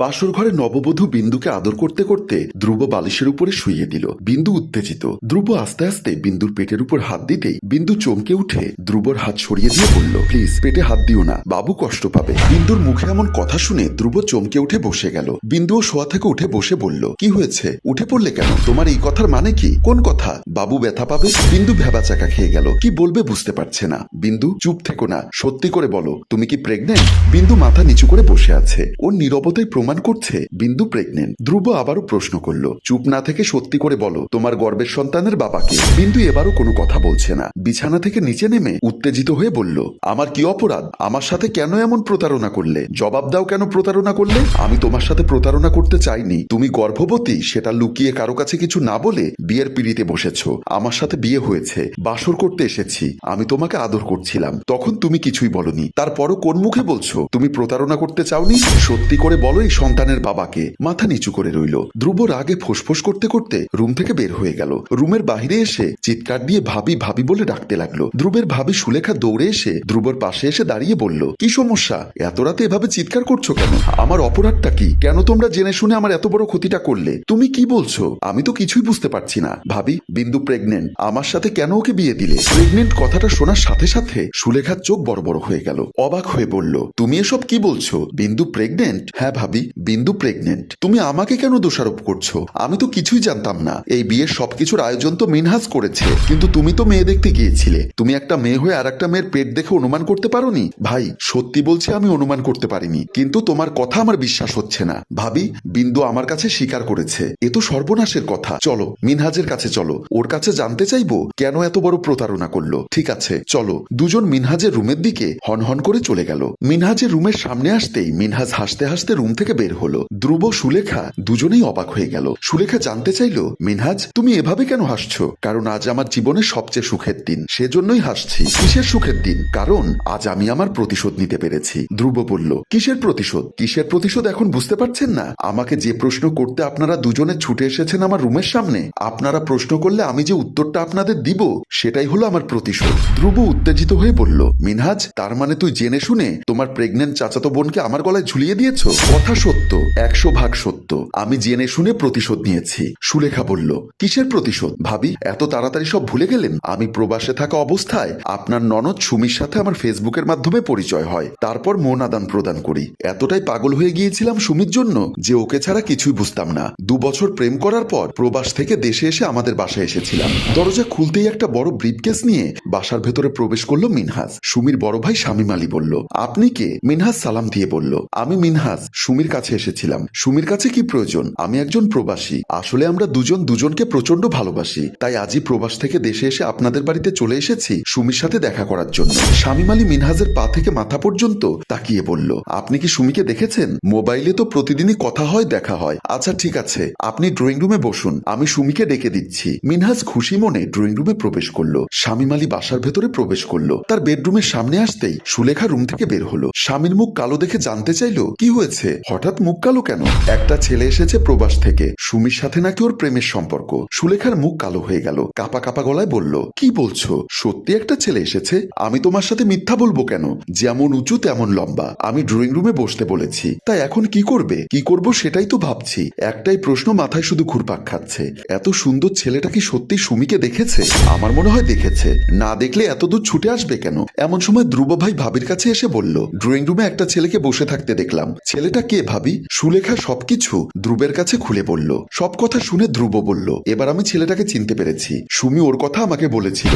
বাসর ঘরে নববধূ বিন্দুকে আদর করতে করতে ধ্রুব বালিশের উপরে শুইয়ে দিল। বিন্দু উত্তেজিত। ধ্রুব আস্তে আস্তে বিন্দুর পেটের উপর হাত দিতেই বিন্দু চমকে উঠে ধ্রুবর হাত সরিয়ে দিয়ে বলল, প্লিজ, পেটে হাত দিও না, বাবু কষ্ট পাবে। বিন্দুর মুখে এমন কথা শুনে ধ্রুব চমকে উঠে বসে গেল। বিন্দুও শোয়া থেকে উঠে বসে বলল, কি হয়েছে? উঠে পড়লে কেন? তোমার এই কথার মানে কি? কোন কথা? বাবু ব্যথা পাবে? বিন্দু ভেবা চাকা খেয়ে গেল। কি বলবে বুঝতে পারছে না। বিন্দু, চুপ থেকো না। সত্যি করে বলো, তুমি কি প্রেগনেন্ট বিন্দু মাথা নিচু করে বসে আছে। ওর নীরবতাই প্রমাণ করছে। বিন্দু প্রেগনেন্ট ধ্রুব আবারও প্রশ্ন করল, চুপ না থেকে সত্যি করে বলো, তোমার গর্বের সন্তানের বাবাকে? বিন্দু এবারও কোনো কথা বলছে না। বিছানা থেকে নিচে নেমে উত্তেজিত হয়ে বলল, আমার কি অপরাধ? আমার সাথে কেন এমন প্রতারণা করলে? জবাব দাও কেন প্রতারণা করলে? আমি তোমার সাথে প্রতারণা করতে চাইনি। তুমি গর্ভবতী, সেটা লুকিয়ে কারও কাছে কিছু না বলে বিয়ের পিড়িতে বসেছ। আমার সাথে বিয়ে হয়েছে। বাসর করতে এসেছি। আমি তোমাকে আদর করছিলাম। তখন তুমি কিছুই বলনি। তারপরও কোন মুখে বলছো? তুমি প্রতারণা করতে চাওনি? সত্যি করে বলো এই সন্তানের বাবাকে মাথা নিচু করে রইল। ধ্রুব রাগে ফোসফোস করতে করতে রুম থেকে বের হয়ে গেল। রুমের বাইরে এসে চিৎকার দিয়ে ভাবি ভাবি বলে ডাকতে লাগল। ধ্রুবের ভাবি সুলেখা দৌড়ে এসে ধ্রুবর পাশে এসে দাঁড়িয়ে বলল, কি সমস্যা? এত রাতে এভাবে চিৎকার করছ কেন? আমার অপরাধটা কি? কেন তোমরা জেনে শুনে আমার এত বড় ক্ষতিটা করলে? তুমি কি বলছো? আমি তো কিছুই বুঝতে পারছি না। ভাবি, বিন্দু প্রেগনেন্ট আমার সাথে কেন ওকে বিয়ে দিলে? প্রেগনেন্ট কথাটা শোনার সাথে সাথে সুলেখার চোখ বড় বড় হয়ে গেল। অবাক হয়ে বলল, তুমি এসব কি বলছো? বিন্দু প্রেগনেন্ট হ্যাঁ ভাবি। বিন্দু প্রেগনেন্ট তুমি আমাকে কেন দোষারোপ করছ? আমি তো কিছুই জানতাম না। এই বিয়ের সবকিছুর আয়োজন তো মিনহাজ করেছে। কিন্তু তুমি তো মেয়ে দেখতে গিয়েছিলে। তুমি একটা মেয়ে হয়ে আর একটা মেয়ের পেট দেখে অনুমান করতে পারোনি? ভাই, সত্যি বলছি আমি অনুমান করতে পারিনি। কিন্তু তোমার কথা আমার বিশ্বাস হচ্ছে না। ভাবি, বিন্দু আমার কাছে স্বীকার করেছে। এ তো সর্বনাশের কথা। চলো, মিনহাজের কাছে চলো। ওর কাছে জানতে চাইব কেন এত বড় প্রতারণা করল। ঠিক আছে, চলো। দুজন মিনহাজের রুমের দিকে হনহন করে চলে গেল। মিনহাজের রুমের সামনে আসতেই মিনহাজ হাসতে হাসতে রুম থেকে বের হলো। ধ্রুব, সুলেখা দুজনেই অবাক হয়ে গেল। সুলেখা জানতে চাইল, মিনহাজ, তুমি এভাবে কেন হাসছো? কারণ আজ আমার জীবনের সবচেয়ে সুখের দিন। সেজন্যই হাসছি। কিসের সুখের দিন? কারণ আজ আমি আমার প্রতিশোধ নিতে পেরেছি। ধ্রুব বলল, কিসের প্রতিশোধ? কিসের প্রতিশোধ এখন বুঝতে পারছেন না? আমাকে যে প্রশ্ন করতে আপনারা দুজনে ছুটে এসেছেন আমার রুমের সামনে, আপনারা প্রশ্ন করলে আমি যে উত্তরটা আপনাদের দিব, সেটাই হলো আমার প্রতিশোধ। ধ্রুব উত্তেজিত হয়ে বলল, মিনহাজ, তার মানে তুই জেনে শুনে তোমার প্রেগনেন্ট চাচাতো বোনকে আমার গলায় ঝুলিয়ে দিয়েছ? কথা সত্য, একশো ভাগ সত্য। আমি জেনে শুনে প্রতিশোধ নিয়েছি। সুলেখা বলল, কিসের প্রতিশোধ? ভাবি, এত তাড়াতাড়ি সব ভুলে গেলেন? আমি প্রবাসে থাকা অবস্থায় আপনার ননদ সুমির সাথে আমার ফেসবুকের মাধ্যমে পরিচয় হয়। তারপর মন আদান প্রদান করি। এতটাই পাগল হয়ে গিয়েছিলাম সুমির জন্য যে ওকে ছাড়া কিছুই বুঝতাম না। দু বছর প্রেম করার পর প্রবাস থেকে দেশে এসে আমাদের বাসায় এসেছিলাম। দরজা খুলতেই একটা বড় ব্রিফকেস নিয়ে বাসার ভেতরে প্রবেশ করল মিনহাজ। সুমির বড় ভাই শামীম আলী বলল, আপনি কে? মিনহাজ সালাম দিয়ে বলল, আমি মিনহাজ, সুমির কাছে এসেছিলাম। সুমির কাছে কি প্রয়োজন? আমি একজন প্রবাসী। আসলে আমরা দুজন দুজনকে প্রচণ্ড ভালোবাসি। তাই আজই প্রবাস থেকে দেশে এসে আপনাদের বাড়িতে চলে এসেছি সুমির সাথে দেখা করার জন্য। শামীম আলী মিনহাজের পা থেকে মাথা পর্যন্ত তাকিয়ে বলল, আপনি কি সুমিকে দেখেছেন? মোবাইলে তো প্রতিদিনই কথা হয়, দেখা হয়। আচ্ছা ঠিক আছে। আপনি ড্রয়িং রুমে বসুন। আমি সুমিকে ডেকে দিচ্ছি। মিনহাজ খুশি মনে ড্রয়িং রুমে প্রবেশ করল। শামীম আলী বাসার ভেতরে প্রবেশ করল। তার বেডরুমের সামনে আসতেই সুলেখা রুম থেকে বের হলো। স্বামীর মুখ কালো দেখে জানতে চাইলো, কি হয়েছে? হঠাৎ মুখ কালো কেন? একটা ছেলে এসেছে প্রবাস থেকে। সুমির সাথে নাকি ওর প্রেমের সম্পর্ক? সুলেখার মুখ কালো হয়ে গেল। কাপা কাপা গলায় বলল, কি বলছো? সত্যি একটা ছেলে এসেছে? আমি তোমার সাথে মিথ্যা বলব কেন? যেমন উঁচু, তেমন লম্বা। আমি ড্রয়িং রুমে বসতে বলেছি। তাই এখন কি করবে? কি করব সেটাই তো ভাবছি। একটাই প্রশ্ন মাথায় শুধু ঘুরপাক খাচ্ছে। এত সুন্দর ছেলেটা কি সত্যি সুমিকে দেখেছে? আমার মনে হয় দেখেছে। না দেখলে এত দূর ছুটে আসবে কেন? এমন সময় ধ্রুব ভাই ভাবির কাছে এসে বলল ড্রয়িং রুমে একটা ছেলেকে বসে থাকতে দেখলাম। ছেলেটা কে ভাবি, সুলেখা সবকিছু ধ্রুবের কাছে খুলে বলল। সব কথা শুনে ধ্রুব বলল, এবার আমি ছেলেটাকে চিনতে পেরেছি। সুমি ওর কথা আমাকে বলেছিল।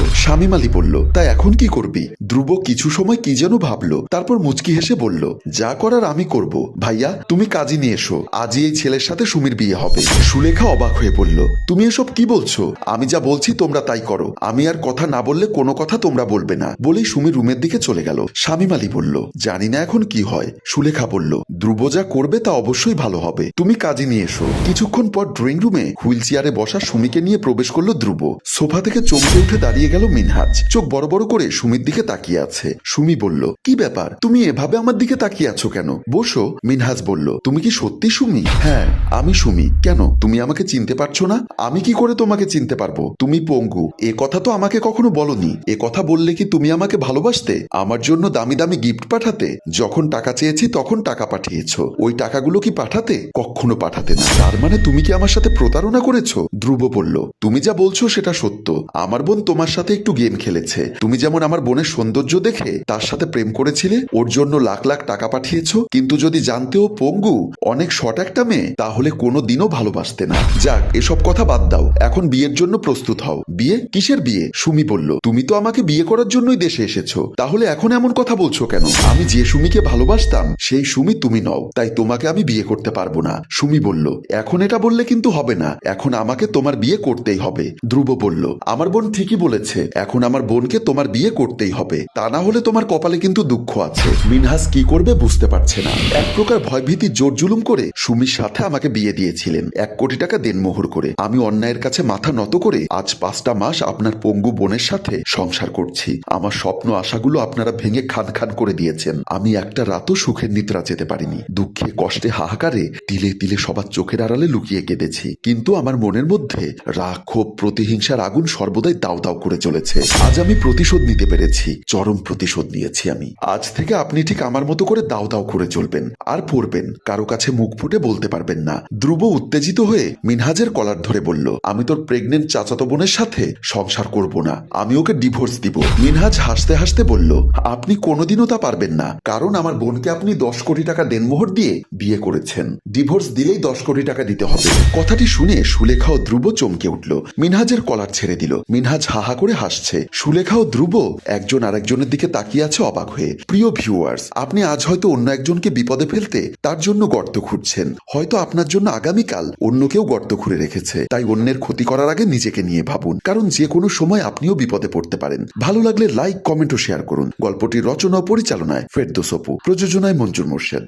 আলী বলল, তা এখন কি করবি? ধ্রুব কিছু সময় কি যেন ভাবলো, তারপর মুচকি হেসে বলল, যা করার আমি করব। ভাইয়া, তুমি কাজে নিয়ে এসো। আজই এই ছেলের সাথে সুমির বিয়ে হবে। সুলেখা অবাক হয়ে বলল, তুমি এসব কি বলছো? আমি যা বলছি তোমরা তাই করো। আমি আর কথা না বললে কোনো কথা তোমরা বলবে না। বলেই সুমি রুমের দিকে চলে গেল। আলী বলল, জানি না এখন কি হয়। সুলেখা বলল, ধ্রুব যা করবে তা অবশ্যই ভালো হবে। তুমি কাজে নিয়ে এসো। কিছুক্ষণ পর ড্রয়িং রুমে হুইল চেয়ারে বসা সুমিকে নিয়ে প্রবেশ করল ধ্রুব। সোফা থেকে চমকে উঠে দাঁড়িয়ে গেল মিনহাজ। চোখ বড় বড় করে সুমির দিকে তাকিয়ে আছে। সুমি বলল, কি ব্যাপার? তুমি এভাবে আমার দিকে তাকিয়ে আছো কেন? বসো, মিনহাজ বলল, তুমি কি সত্যি সুমি? হ্যাঁ আমি সুমি। কেন? তুমি আমাকে চিনতে পারছ না? আমি কি করে তোমাকে চিনতে পারব? তুমি পঙ্গু। এ কথা তো আমাকে কখনো বলনি। এ কথা বললে কি তুমি আমাকে ভালোবাসতে? আমার জন্য দামি দামি গিফট পাঠাতে? যখন টাকা চেয়েছি তখন টাকা পাঠিয়েছো। ওই টাকাগুলো কি পাঠাতে? কখনো পাঠাতে না। তার মানে তুমি কি আমার সাথে প্রতারণা করেছ? ধ্রুব বলল, তুমি যা বলছো সেটা সত্য। আমার বোন তোমার সাথে একটু গেম খেলেছে। তুমি যেমন আমার বোনের সৌন্দর্য দেখে তার সাথে প্রেম করেছিলে, ওর জন্য লাখ লাখ টাকা পাঠিয়েছো। কিন্তু যদি জানতেও পঙ্গু, অনেক শর্ট একটা মেয়ে, তাহলে কোনো দিনও ভালোবাসতে না। যাক, এসব কথা বাদ দাও। এখন বিয়ের জন্য প্রস্তুত হও। বিয়ে? কিসের বিয়ে? সুমি বলল, তুমি তো আমাকে বিয়ে করার জন্যই দেশে এসেছ। তাহলে এখন এমন কথা বলছো কেন? আমি যে সুমিকে ভালোবাসতাম, সেই সুমি তুমি নও। তাই তোমাকে আমি বিয়ে করতে পারব না। সুমি বলল, এখন এটা বললে কিন্তু হবে না। এখন আমাকে তোমার বিয়ে করতেই হবে। ধ্রুব বলল, আমার বোন ঠিকই বলেছে, এখন আমার বোনকে তোমার বিয়ে করতেই হবে। তা না হলে তোমার কপালে কিন্তু দুঃখ আছে। মিনহাস কি করবে বুঝতে পারছে না। এক প্রকার ভয়ভীতি জোর জুলুম করে সুমির সাথে আমাকে বিয়ে দিয়েছিলেন, এক কোটি টাকা দেনমোহর করে। আমি অন্যায়ের কাছে মাথা নত করে আজ পাঁচটা মাস আপনার পঙ্গু বোনের সাথে সংসার করছি। আমার স্বপ্ন আশাগুলো আপনারা ভেঙে খান খান করে দিয়েছেন। আমি একটা রাতও সুখের নিদ্রা যেতে পারিনি। দুঃখে কষ্টে হাহাকারে তিলে তিলে সবার চোখের আড়ালে লুকিয়ে কেঁদেছি। কিন্তু আমার মনের মধ্যে রাগ ক্ষোভ প্রতিহিংসার আগুন সর্বদাই দাও দাও করে চলেছে। আজ আমি প্রতিশোধ নিতে পেরেছি। চরম প্রতিশোধ নিয়েছি আমি। আজ থেকে আপনি ঠিক আমার মতো করে দাও দাও করে চলবেন। আর পড়বেন। কারও কাছে মুখ ফুটে বলতে পারবেন না। ধ্রুব উত্তেজিত হয়ে মিনহাজের কলার ধরে বলল, আমি তোর প্রেগনেন্ট চাচাতো বোনের সাথে সংসার করব না। আমি ওকে ডিভোর্স দিব। মিনহাজ হাসতে হাসতে বলল, আপনি কোনোদিনও তা পারবেন না। কারণ আমার বোনকে আপনি দশ কোটি টাকা দেনমোহর দিয়ে বিয়ে করেছেন। ডিভোর্স দিলেই দশ কোটি টাকা দিতে হবে। কথাটি শুনে সুলেখা ও ধ্রুব চমকে উঠল। মিনহাজের কলার ছেড়ে দিল। মিনহাজ হাহা করে হাসছে। সুলেখা ও ধ্রুব একজন আরেকজনের দিকে তাকিয়ে আছে অবাক হয়ে। প্রিয় ভিউয়ার্স আপনি আজ হয়তো অন্য একজনকে বিপদে ফেলতে তার জন্য গর্ত খুঁড়ছেন। হয়তো আপনার জন্য আগামীকাল অন্য কেউ গর্ত খুঁড়ে রেখেছে। তাই অন্যের ক্ষতি করার আগে নিজেকে নিয়ে ভাবুন। কারণ যে কোনো সময় আপনিও বিপদে পড়তে পারেন। ভালো লাগলে লাইক কমেন্ট ও শেয়ার করুন। গল্পটির রচনা ও পরিচালনায় ফেরদোস অপু। প্রযোজনায় মঞ্জুর মোর্শেদ।